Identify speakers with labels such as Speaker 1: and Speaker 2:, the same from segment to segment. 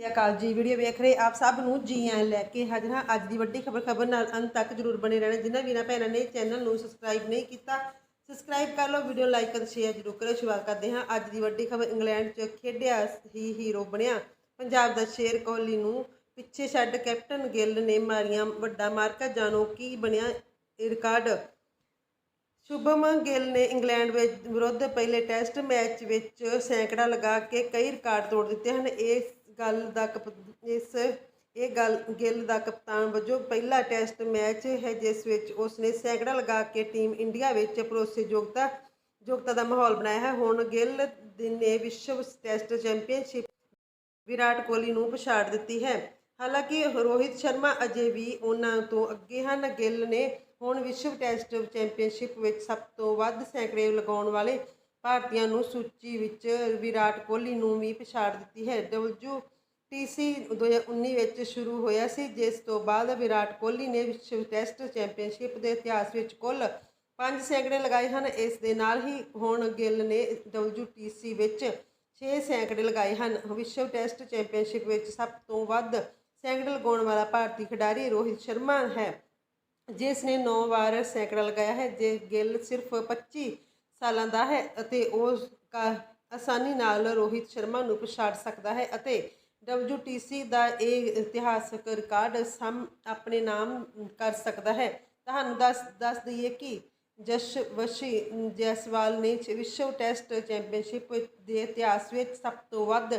Speaker 1: ਸਤਿ ਅਕਾਲ ਜੀ, ਵੀਡੀਓ ਵੇਖ ਰਹੇ ਆਪ ਸਭ ਨੂੰ ਜੀ ਆਇਆਂ ਲੈ ਕੇ ਹਾਜ਼ਰ ਹਾਂ। ਅੱਜ ਦੀ ਵੱਡੀ ਖਬਰ ਖਬਰ ਨਾਲ ਅੰਤ ਤੱਕ ਜਰੂਰ ਬਣੇ ਰਹਿਣਾ। ਜਿਨ੍ਹਾਂ ਵੀਰਾਂ ਭੈਣਾਂ ਨੇ ਚੈਨਲ ਨੂੰ ਸਬਸਕ੍ਰਾਈਬ ਨਹੀਂ ਕੀਤਾ, ਸਬਸਕ੍ਰਾਈਬ ਕਰ ਲਓ, ਵੀਡੀਓ ਲਾਈਕ ਅਤੇ ਸ਼ੇਅਰ ਜਰੂਰ ਕਰੋ ਸ਼ੁਰੂਆਤ ਕਰਦੇ ਹਾਂ। ਅੱਜ ਦੀ ਵੱਡੀ ਖਬਰ, ਇੰਗਲੈਂਡ 'ਚ ਖੇਡਿਆ ਹੀ ਹੀਰੋ ਬਣਿਆ। ਪੰਜਾਬ ਦਾ ਸ਼ੇਰ ਕੋਹਲੀ ਨੂੰ ਪਿੱਛੇ ਛੱਡ ਕੈਪਟਨ ਗਿੱਲ ਨੇ ਮਾਰੀਆਂ ਵੱਡਾ ਮਾਰਕਾ। ਜਾਣੋ ਕੀ ਬਣਿਆ ਇਹ ਰਿਕਾਰਡ? ਸ਼ੁਭਮ ਗਿੱਲ ਨੇ ਇੰਗਲੈਂਡ ਵਿੱਚ ਵਿਰੁੱਧ ਪਹਿਲੇ ਟੈਸਟ ਮੈਚ ਵਿੱਚ ਸੈਂਕੜਾ ਲਗਾ ਕੇ ਕਈ ਰਿਕਾਰਡ ਤੋੜ ਦਿੱਤੇ ਹਨ। ਇਸ ਗੱਲ ਦਾ ਕਪ- ਇਸ, ਇਹ ਗੱਲ, ਗਿੱਲ ਦਾ ਕਪਤਾਨ ਵਜੋਂ ਪਹਿਲਾ ਟੈਸਟ ਮੈਚ ਹੈ, ਜਿਸ ਵਿੱਚ ਉਸ ਨੇ ਸੈਂਕੜਾ ਲਗਾ ਕੇ ਟੀਮ ਇੰਡੀਆ ਵਿੱਚ ਭਰੋਸੇਯੋਗਤਾ, ਯੋਗਤਾ ਦਾ ਮਾਹੌਲ ਬਣਾਇਆ ਹੈ। ਹੁਣ ਗਿੱਲ ਨੇ ਵਿਸ਼ਵ ਟੈਸਟ ਚੈਂਪੀਅਨਸ਼ਿਪ ਵਿਰਾਟ ਕੋਹਲੀ ਨੂੰ ਪਛਾੜ ਦਿੱਤੀ ਹੈ। ਹਾਲਾਂਕਿ ਰੋਹਿਤ ਸ਼ਰਮਾ ਅਜੇ ਵੀ ਉਹਨਾਂ ਤੋਂ ਅੱਗੇ ਹਨ। ਗਿੱਲ ਨੇ ਹੁਣ ਵਿਸ਼ਵ ਟੈਸਟ ਚੈਂਪੀਅਨਸ਼ਿਪ ਵਿੱਚ ਸਭ ਤੋਂ ਵੱਧ ਸੈਂਕੜੇ ਲਗਾਉਣ ਵਾਲੇ ਭਾਰਤੀਆਂ ਨੂੰ ਸੂਚੀ ਵਿੱਚ ਵਿਰਾਟ ਕੋਹਲੀ ਨੂੰ ਵੀ ਪਛਾੜ ਦਿੱਤੀ ਹੈ। ਡਬਲਯੂ ਟੀਸੀ 2019 ਵਿੱਚ ਸ਼ੁਰੂ ਹੋਇਆ ਸੀ, ਜਿਸ ਤੋਂ ਬਾਅਦ ਵਿਰਾਟ ਕੋਹਲੀ ਨੇ ਵਿਸ਼ਵ ਟੈਸਟ ਚੈਂਪੀਅਨਸ਼ਿਪ ਦੇ ਇਤਿਹਾਸ ਵਿੱਚ ਕੁੱਲ ਪੰਜ ਸੈਂਕੜੇ ਲਗਾਏ ਹਨ। ਇਸ ਦੇ ਨਾਲ ਹੀ ਹੁਣ ਗਿੱਲ ਨੇ WTC ਵਿੱਚ 6 ਸੈਂਕੜੇ ਲਗਾਏ ਹਨ। ਵਿਸ਼ਵ ਟੈਸਟ ਚੈਂਪੀਅਨਸ਼ਿਪ ਵਿੱਚ ਸਭ ਤੋਂ ਵੱਧ ਸੈਂਕੜੇ ਲਗਾਉਣ ਵਾਲਾ ਭਾਰਤੀ ਖਿਡਾਰੀ ਰੋਹਿਤ ਸ਼ਰਮਾ ਹੈ। ਜਿਸ ਨੇ 9 ਵਾਰ ਸੈਂਕੜਾ ਲਗਾਇਆ ਹੈ, ਜੇ ਗਿੱਲ ਸਿਰਫ 25 ਸਾਲਾਂ ਦਾ ਹੈ ਅਤੇ ਉਹ ਕਾ- ਆਸਾਨੀ ਨਾਲ ਰੋਹਿਤ ਸ਼ਰਮਾ ਨੂੰ ਪਛਾੜ ਸਕਦਾ ਹੈ ਅਤੇ WTC ਦਾ ਇਹ ਇਤਿਹਾਸਕ ਰਿਕਾਰਡ ਸਮ ਆਪਣੇ ਨਾਮ ਕਰ ਸਕਦਾ ਹੈ। ਤੁਹਾਨੂੰ ਦੱਸ ਦੱਸ ਦਈਏ ਕਿ ਜਸ਼ਵਸ਼ੀ ਜੈਸਵਾਲ ਨੇ ਵਿਸ਼ਵ ਟੈਸਟ ਚੈਂਪੀਅਨਸ਼ਿਪ ਦੇ ਇਤਿਹਾਸ ਵਿੱਚ ਸਭ ਤੋਂ ਵੱਧ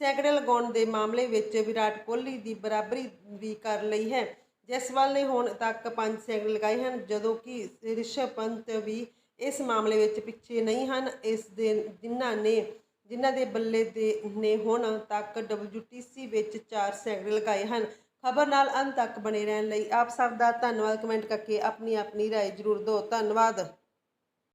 Speaker 1: ਸੈਂਕੜੇ ਲਗਾਉਣ ਦੇ ਮਾਮਲੇ ਵਿੱਚ ਵਿਰਾਟ ਕੋਹਲੀ ਦੀ ਬਰਾਬਰੀ ਵੀ ਕਰ ਲਈ ਹੈ। ਜੈਸਵਾਲ ਨੇ ਹੁਣ ਤੱਕ ਪੰਜ ਸੈਂਕੜੇ ਲਗਾਏ ਹਨ, ਜਦੋਂ ਕਿ ਰਿਸ਼ਭ ਪੰਤ ਵੀ ਇਸ ਮਾਮਲੇ ਵਿੱਚ ਪਿੱਛੇ ਨਹੀਂ ਹਨ ਇਸ ਦੇ ਜਿਨ੍ਹਾਂ ਨੇ ਜਿਨ੍ਹਾਂ ਦੇ ਬੱਲੇ ਦੇ ਨੇ ਹੁਣ ਤੱਕ WTC ਵਿੱਚ 4 ਸੈਂਕੜੇ ਲਗਾਏ ਹਨ ਖਬਰ ਨਾਲ ਅੰਤ ਤੱਕ ਬਣੇ ਰਹਿਣ ਲਈ ਆਪ ਸਭ ਦਾ ਧੰਨਵਾਦ ਕਮੈਂਟ ਕਰਕੇ ਆਪਣੀ ਆਪਣੀ رائے ਜ਼ਰੂਰ ਦਿਓ ਧੰਨਵਾਦ